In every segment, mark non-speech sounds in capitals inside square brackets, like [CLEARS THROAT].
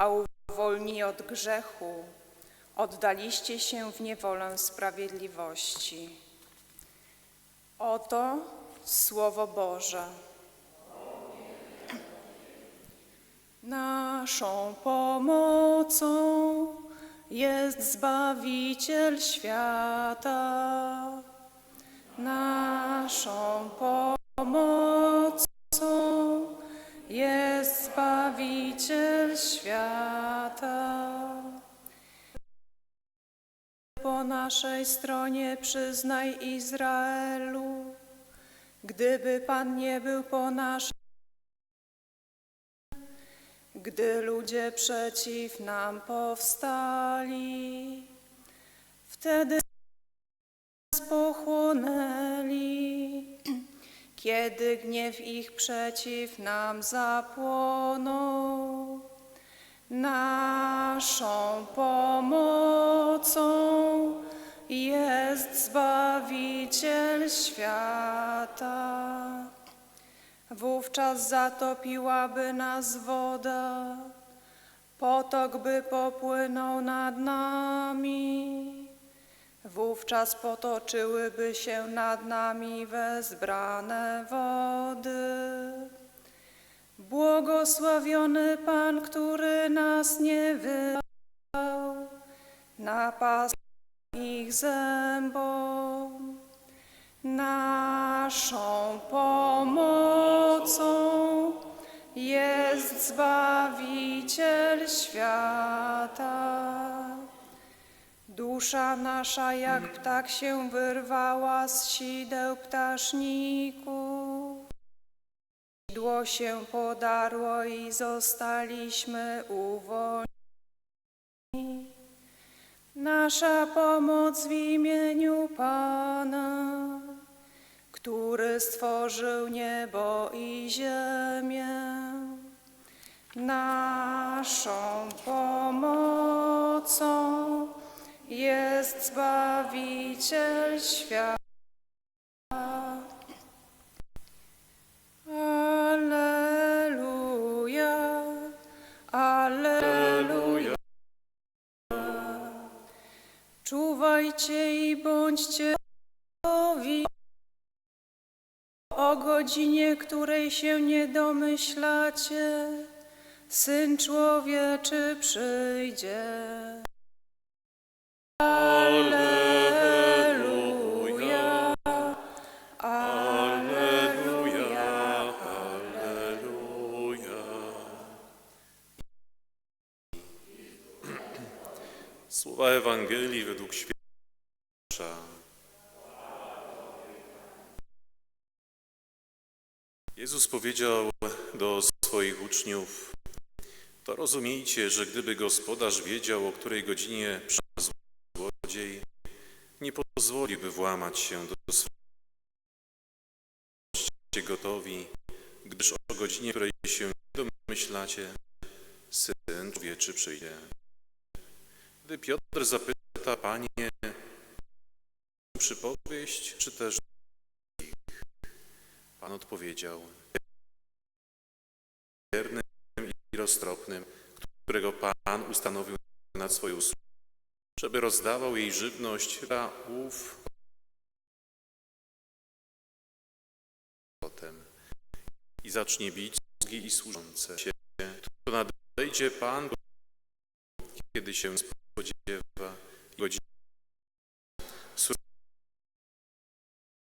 a uwolnieni od grzechu oddaliście się w niewolę sprawiedliwości. Oto Słowo Boże. Naszą pomocą jest Zbawiciel świata. Naszą pomocą jest Zbawiciel świata. Po naszej stronie przyznaj Izraelu, gdyby Pan nie był po naszej gdy ludzie przeciw nam powstali, wtedy nas pochłonęli, kiedy gniew ich przeciw nam zapłonął. Naszą pomocą jest Zbawiciel świata. Wówczas zatopiłaby nas woda, potok by popłynął nad nami. Wówczas potoczyłyby się nad nami wezbrane wody. Błogosławiony Pan, który nas nie wydał, na pas ich zębom. Naszą pomocą jest Zbawiciel świata. Dusza nasza jak ptak się wyrwała z sideł ptaszników. Sidło się podarło i zostaliśmy uwolnieni. Nasza pomoc w imieniu Pana, który stworzył niebo i ziemię. Naszą pomocą jest Zbawiciel świata. Alleluja. Czuwajcie i bądźcie gotowi o godzinie, której się nie domyślacie. Syn człowieczy przyjdzie. Alleluja. Słowa Ewangelii według święta. Jezus powiedział do swoich uczniów: To rozumiejcie, że gdyby gospodarz wiedział, o której godzinie przyjdzie złodziej, nie pozwoliłby włamać się do swojego. Gotowi, gdyż o godzinie, której się domyślacie, Syn Człowieczy przyjdzie. Gdy Piotr zapyta, Panie, przypowieść, czy też? Pan odpowiedział, wiernym i roztropnym, którego Pan ustanowił nad swoją żeby rozdawał jej żywność, a ów. Potem. I zacznie bić sługi i służące się, to nadejdzie Pan, kiedy się spodziewa i godzina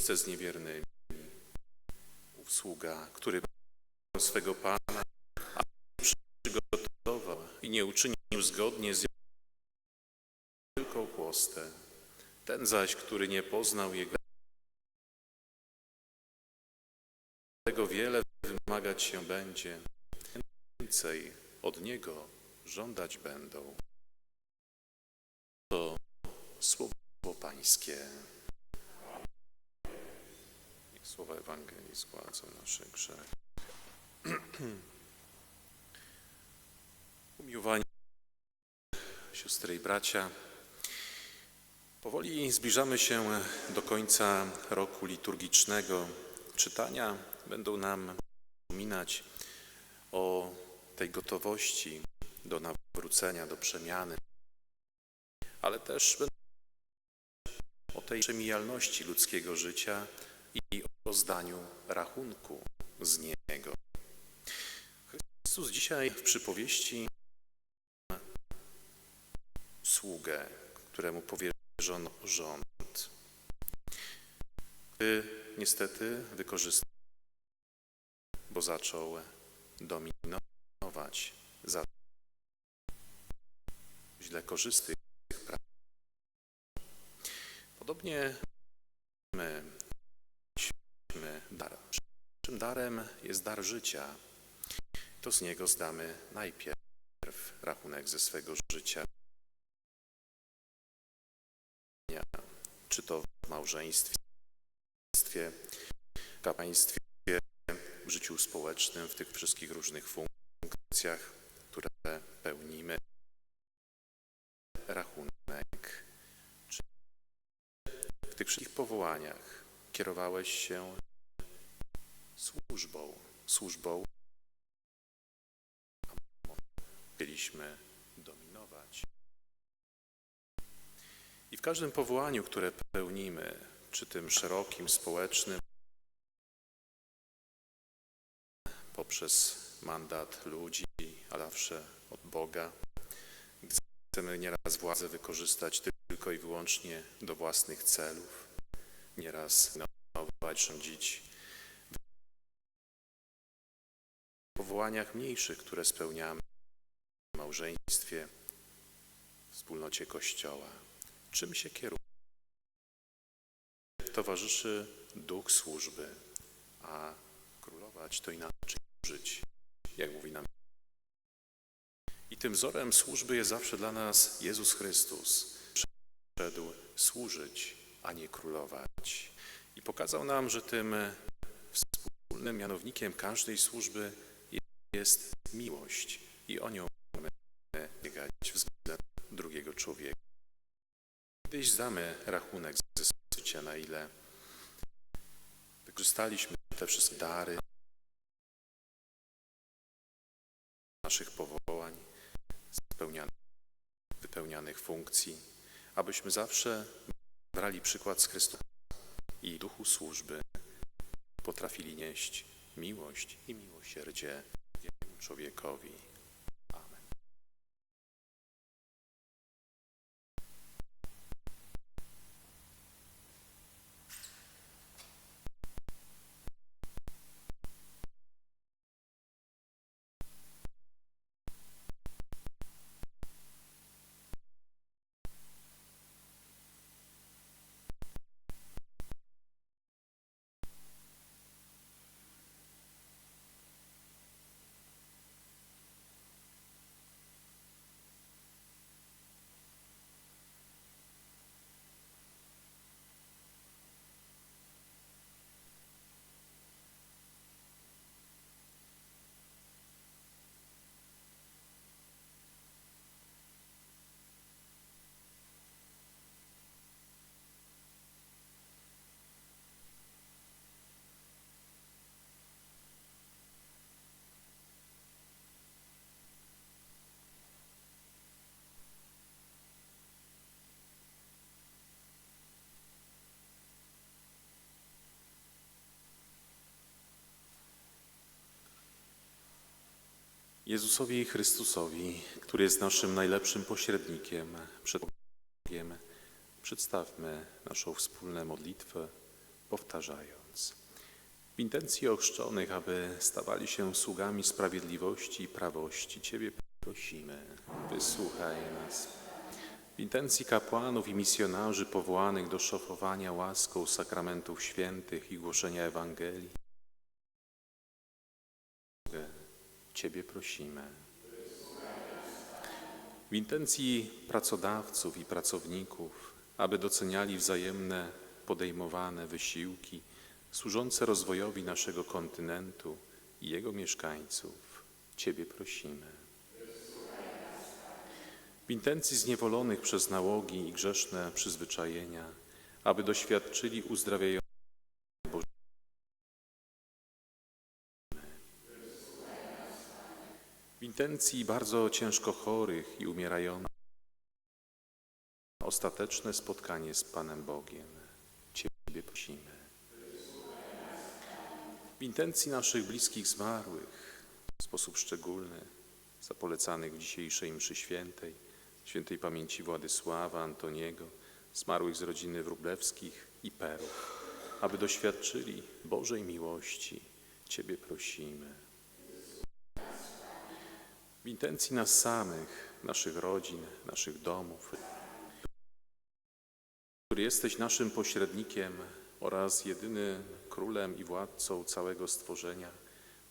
z niewiernymi. Ów sługa, który swego Pana a przygotował i nie uczynił zgodnie z wielką chłostę. Ten zaś, który nie poznał jego tego wiele wymagać się będzie, więcej od niego żądać będą. To słowo Pańskie. Niech słowa Ewangelii zgładzą nasze grzechy. [CLEARS THROAT] Umiłowani siostry i bracia, powoli zbliżamy się do końca roku liturgicznego. Czytania będą nam przypominać o tej gotowości do nawrócenia, do przemiany, ale też będą o tej przemijalności ludzkiego życia i o zdaniu rachunku z niego. Chrystus dzisiaj w przypowieści sługę, któremu powierzono rząd. Ty niestety wykorzystał, bo zaczął dominować, za źle korzystać z praw. Podobnie my mamy dar. Naszym darem jest dar życia. To z niego zdamy najpierw rachunek ze swego życia. Czy to w małżeństwie, kapłaństwie, w życiu społecznym, w tych wszystkich różnych funkcjach, które pełnimy. Rachunek. Czy w tych wszystkich powołaniach kierowałeś się służbą, służbą, chcieliśmy dominować. I w każdym powołaniu, które pełnimy, czy tym szerokim, społecznym, poprzez mandat ludzi, a zawsze od Boga, chcemy nieraz władzę wykorzystać tylko i wyłącznie do własnych celów, nieraz dominować, rządzić. W powołaniach mniejszych, które spełniamy w małżeństwie, w wspólnocie Kościoła, czym się kieruje? Towarzyszy duch służby, a królować to inaczej żyć, jak mówi nam. I tym wzorem służby jest zawsze dla nas Jezus Chrystus. Przyszedł służyć, a nie królować. I pokazał nam, że tym wspólnym mianownikiem każdej służby jest miłość i o nią mamy biegać względem drugiego człowieka. Kiedyś zdamy rachunek ze życia, na ile wykorzystaliśmy te wszystkie dary naszych powołań, wypełnianych funkcji, abyśmy zawsze brali przykład z Chrystusa i duchu służby potrafili nieść miłość i miłosierdzie człowiekowi. Amen. Jezusowi Chrystusowi, który jest naszym najlepszym pośrednikiem przed Bogiem, przedstawmy naszą wspólną modlitwę, powtarzając. W intencji ochrzczonych, aby stawali się sługami sprawiedliwości i prawości, Ciebie prosimy, wysłuchaj nas. W intencji kapłanów i misjonarzy powołanych do szofowania łaską sakramentów świętych i głoszenia Ewangelii, Ciebie prosimy. W intencji pracodawców i pracowników, aby doceniali wzajemne podejmowane wysiłki służące rozwojowi naszego kontynentu i jego mieszkańców, Ciebie prosimy. W intencji zniewolonych przez nałogi i grzeszne przyzwyczajenia, aby doświadczyli uzdrawiającego W W intencji bardzo ciężko chorych i umierających ostateczne spotkanie z Panem Bogiem. Ciebie prosimy. W intencji naszych bliskich zmarłych w sposób szczególny, za polecanych w dzisiejszej mszy świętej, świętej pamięci Władysława, Antoniego, zmarłych z rodziny Wróblewskich i Perów, aby doświadczyli Bożej miłości, Ciebie prosimy. W intencji nas samych, naszych rodzin, naszych domów, który jesteś naszym pośrednikiem oraz jedynym królem i władcą całego stworzenia,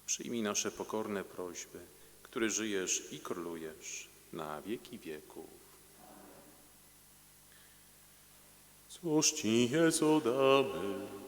przyjmij nasze pokorne prośby, który żyjesz i królujesz na wieki wieków. Cóż Ci, Jezu, damy?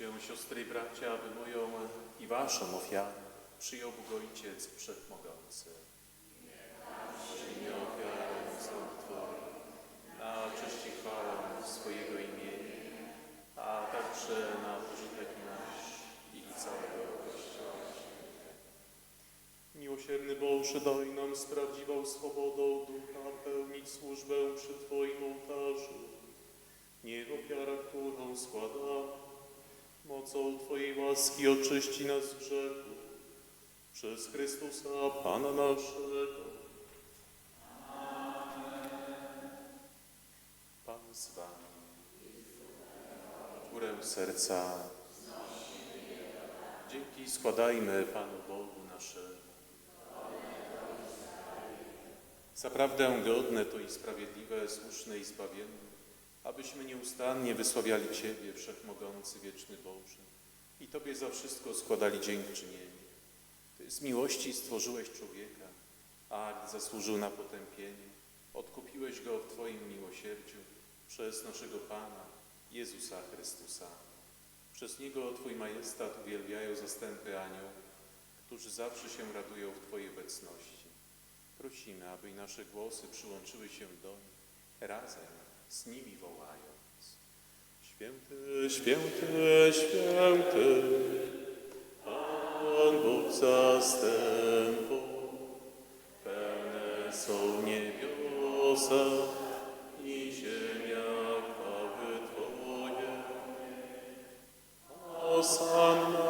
Się, siostry i bracia, aby moją i waszą ofiarę przyjął Bóg Ojciec Wszechmogący. Przyjmie ofiarę sąd Twój na cześć i swojego imienia, a także na nasz i całego Kościoła. Miłosierny Boże, daj nam z prawdziwą swobodą ducha pełnić służbę przy Twoim ołtarzu. Niech ofiara, którą składamy, mocą Twojej łaski oczyści nas z grzechu. Przez Chrystusa, Pana naszego. Pan z Wami. Górę serca. Dzięki składajmy Panu Bogu naszemu. Zaprawdę godne to i sprawiedliwe, słuszne i zbawienne, abyśmy nieustannie wysławiali Ciebie, Wszechmogący, Wieczny Boże, i Tobie za wszystko składali dziękczynienie. Ty z miłości stworzyłeś człowieka, a gdy zasłużył na potępienie, odkupiłeś go w Twoim miłosierdziu przez naszego Pana, Jezusa Chrystusa. Przez Niego Twój majestat uwielbiają zastępy aniołów, którzy zawsze się radują w Twojej obecności. Prosimy, aby i nasze głosy przyłączyły się do nich, razem z nimi wołając. Święty, święty, święty, Pan Bóg zastępów, pełne są niebiosa i ziemia chwały Twoje. Osanna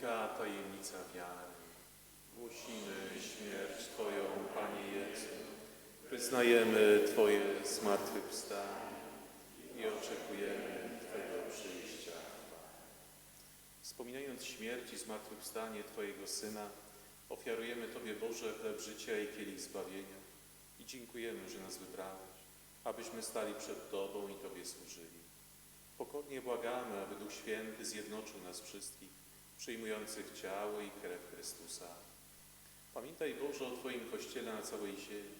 wielka tajemnica wiary. Głosimy śmierć Twoją, Panie Jezu. Wyznajemy Twoje zmartwychwstanie i oczekujemy Twojego przyjścia. Wspominając śmierć i zmartwychwstanie Twojego Syna, ofiarujemy Tobie, Boże, chleb życia i kielich zbawienia i dziękujemy, że nas wybrałeś, abyśmy stali przed Tobą i Tobie służyli. Pokornie błagamy, aby Duch Święty zjednoczył nas wszystkich, przyjmujących ciało i krew Chrystusa. Pamiętaj Boże o Twoim Kościele na całej ziemi.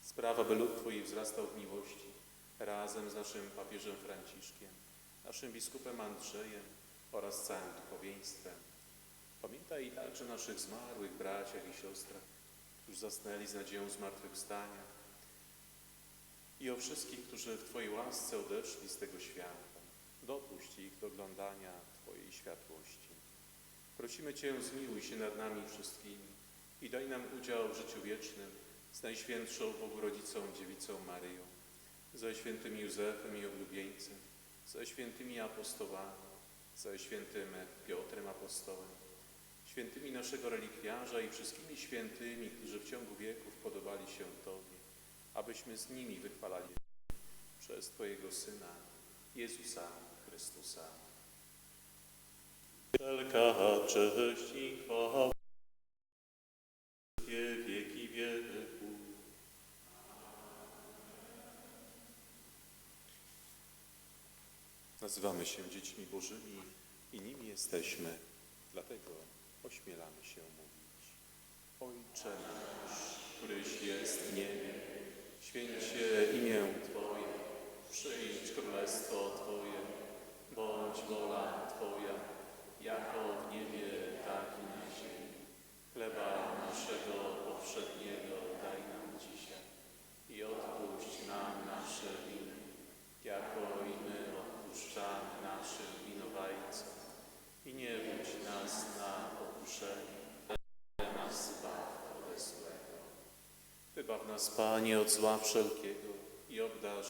Sprawa, by lud Twój wzrastał w miłości, razem z naszym papieżem Franciszkiem, naszym biskupem Andrzejem oraz całym duchowieństwem. Pamiętaj także naszych zmarłych braciach i siostrach, którzy zasnęli z nadzieją zmartwychwstania i o wszystkich, którzy w Twojej łasce odeszli z tego świata. Dopuść ich do oglądania Twojej światłości. Prosimy Cię, zmiłuj się nad nami wszystkimi i daj nam udział w życiu wiecznym z Najświętszą Bogorodzicą Dziewicą Maryją, ze świętym Józefem i oblubieńcem, ze świętymi apostołami, ze świętym Piotrem Apostołem, świętymi naszego relikwiarza i wszystkimi świętymi, którzy w ciągu wieków podobali się Tobie, abyśmy z nimi wychwalali przez Twojego Syna, Jezusa Chrystusa. Wielka cześć i chwała Tobie wieki wieków. Nazywamy się dziećmi Bożymi i nimi jesteśmy, dlatego ośmielamy się mówić. Ojcze nasz, któryś jest w niebie, święć imię Twoje, przyjdź królestwo Twoje, bądź wola Twoja, jako w niebie, tak i na ziemi. Chleba naszego powszedniego daj nam dzisiaj i odpuść nam nasze winy, jako i my odpuszczamy naszym winowajcom. I nie wódź nas na pokuszenie, ale nas zbaw ode złego. Wybaw nas, Panie, od zła wszelkiego i obdarz.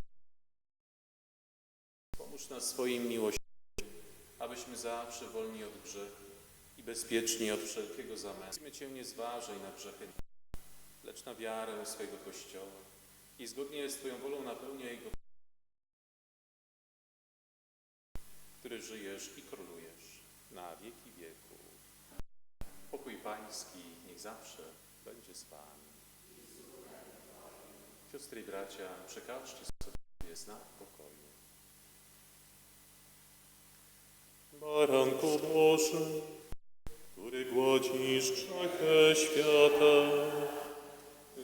Pomóż nas swoim miłością, abyśmy zawsze wolni od grzechu i bezpieczni od wszelkiego. Prosimy Cię, nie zważaj na grzechy, lecz na wiarę swego Kościoła i zgodnie z Twoją wolą napełniaj go, który żyjesz i królujesz na wieki wieków. Pokój Pański niech zawsze będzie z Wami. Siostry i bracia, przekażcie sobie znak pokoju. Baranku Boży, który głodzisz grzechy świata,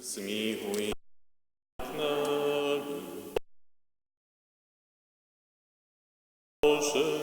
zmiłuj nad nami. Boże,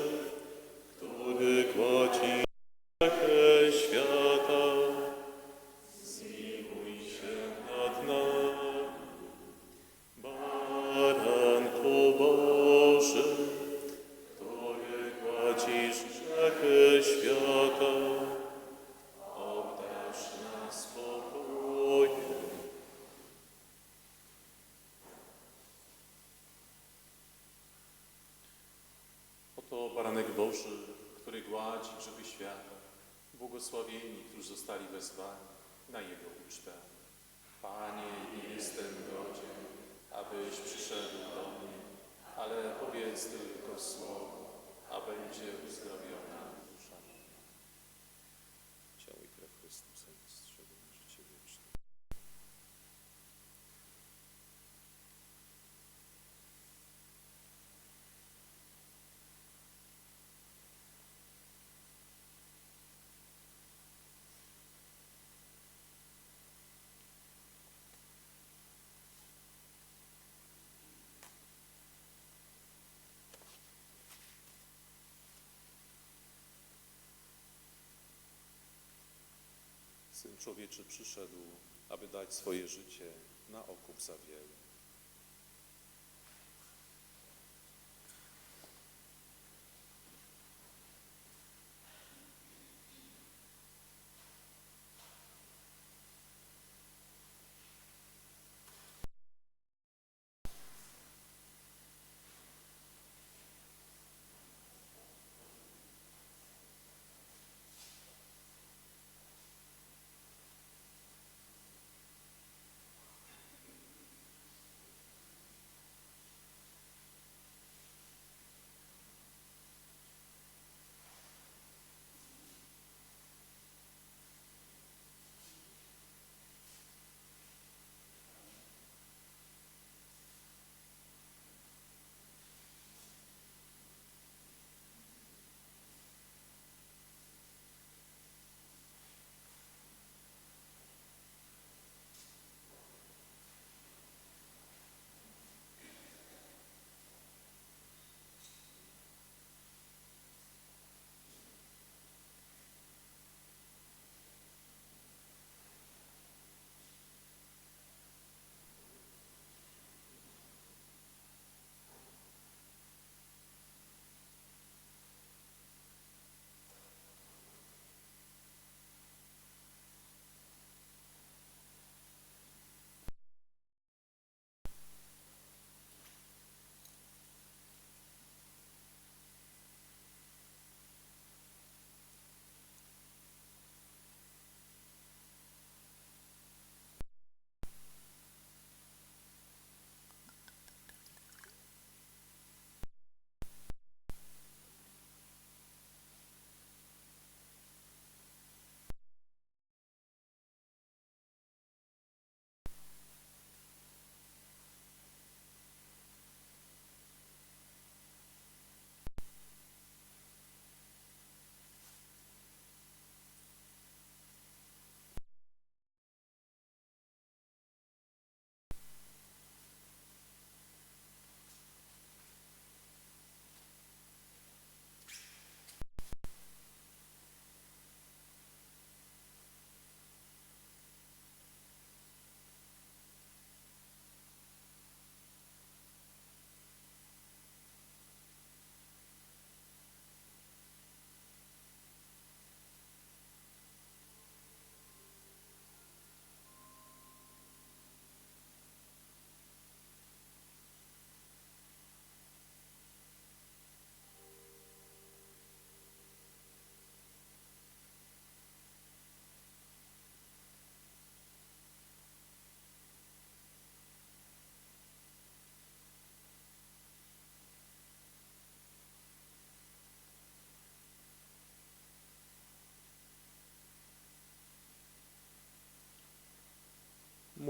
baranek Boży, który gładzi grzechy świata, błogosławieni, którzy zostali wezwani na Jego ucztę. Panie, nie jestem godzien, abyś przyszedł do mnie, ale powiedz tylko słowo, a będzie uzdrowiona dusza moja. Ciało i krew Chrystusa strzegą życie wieczne. Syn Człowieczy przyszedł, aby dać swoje życie na okup za wielu.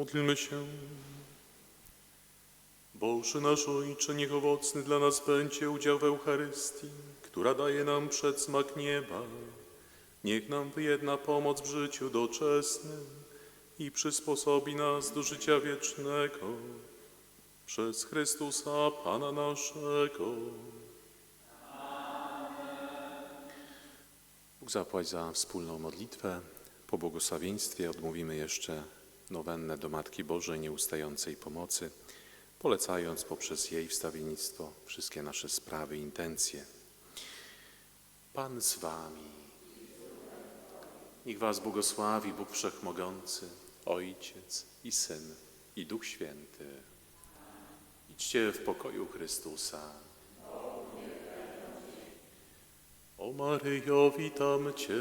Módlmy się. Boże nasz Ojcze, niech owocny dla nas będzie udział w Eucharystii, która daje nam przedsmak nieba. Niech nam wyjedna pomoc w życiu doczesnym i przysposobi nas do życia wiecznego. Przez Chrystusa Pana naszego. Bóg zapłać za wspólną modlitwę. Po błogosławieństwie odmówimy jeszcze nowennę do Matki Bożej nieustającej pomocy, polecając poprzez jej wstawiennictwo wszystkie nasze sprawy i intencje. Pan z wami. Niech was błogosławi Bóg Wszechmogący, Ojciec i Syn i Duch Święty. Idźcie w pokoju Chrystusa. O Maryjo, witam Cię.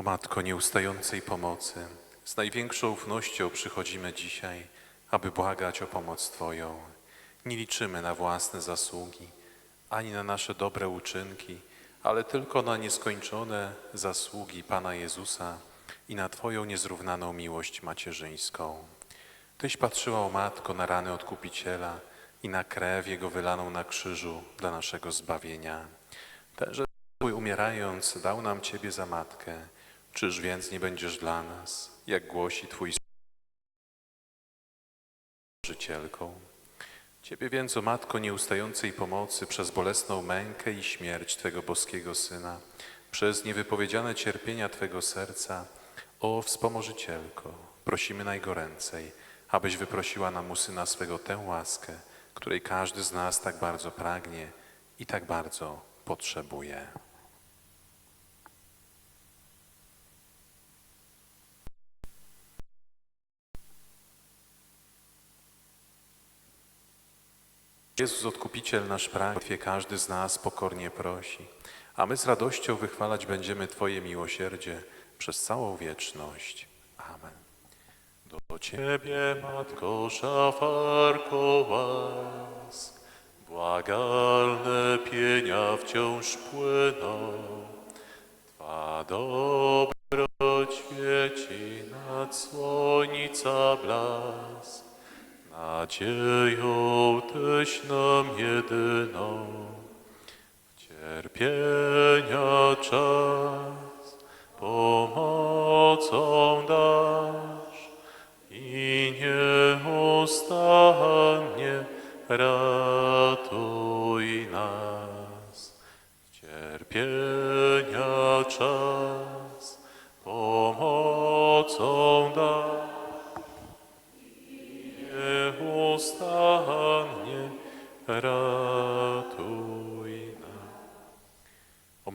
O Matko nieustającej pomocy, z największą ufnością przychodzimy dzisiaj, aby błagać o pomoc Twoją. Nie liczymy na własne zasługi, ani na nasze dobre uczynki, ale tylko na nieskończone zasługi Pana Jezusa i na Twoją niezrównaną miłość macierzyńską. Tyś patrzyła, o Matko, na rany Odkupiciela i na krew Jego wylaną na krzyżu dla naszego zbawienia. Tenże umierając dał nam Ciebie za Matkę. Czyż więc nie będziesz dla nas, jak głosi Twój życielką? Ciebie więc, o Matko nieustającej pomocy, przez bolesną mękę i śmierć Twego boskiego Syna, przez niewypowiedziane cierpienia Twego serca, o wspomożycielko, prosimy najgoręcej, abyś wyprosiła nam u Syna swego tę łaskę, której każdy z nas tak bardzo pragnie i tak bardzo potrzebuje. Jezus Odkupiciel nasz pragnie, każdy z nas pokornie prosi, a my z radością wychwalać będziemy Twoje miłosierdzie przez całą wieczność. Amen. Do Ciebie, Matko, szafarko błagalne pienia wciąż płyną. Twa dobroć świeci nad słońca blask, nadzieją Tyś nam jedyną. Cierpienia czas pomocą dasz i nieustannie ratuj nas. Cierpienia czas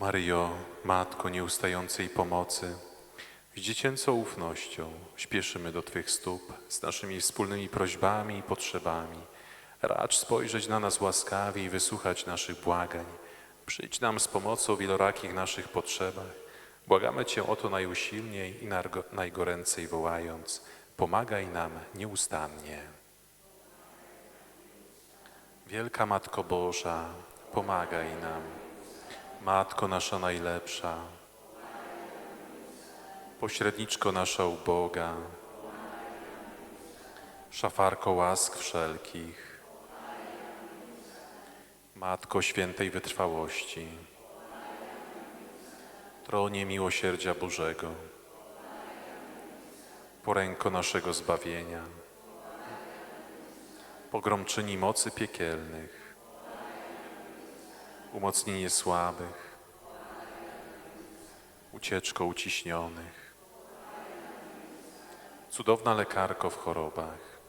Maryjo, Matko nieustającej pomocy, z dziecięcą ufnością śpieszymy do Twych stóp z naszymi wspólnymi prośbami i potrzebami. Racz spojrzeć na nas łaskawie i wysłuchać naszych błagań. Przyjdź nam z pomocą w wielorakich naszych potrzebach. Błagamy Cię o to najusilniej i najgoręcej wołając. Pomagaj nam nieustannie. Wielka Matko Boża, pomagaj nam. Matko nasza najlepsza, pośredniczko nasza uboga, szafarko łask wszelkich, Matko świętej wytrwałości, tronie miłosierdzia Bożego, poręko naszego zbawienia, pogromczyni mocy piekielnych, umocnienie słabych, ucieczko uciśnionych, cudowna lekarko w chorobach,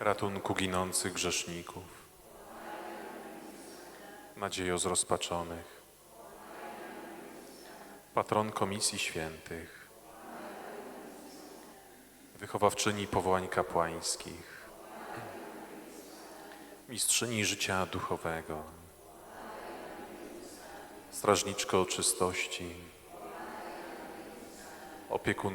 ratunku ginących grzeszników, nadziejo zrozpaczonych, patronko misji świętych, wychowawczyni powołań kapłańskich, mistrzyni życia duchowego, strażniczko czystości, opiekun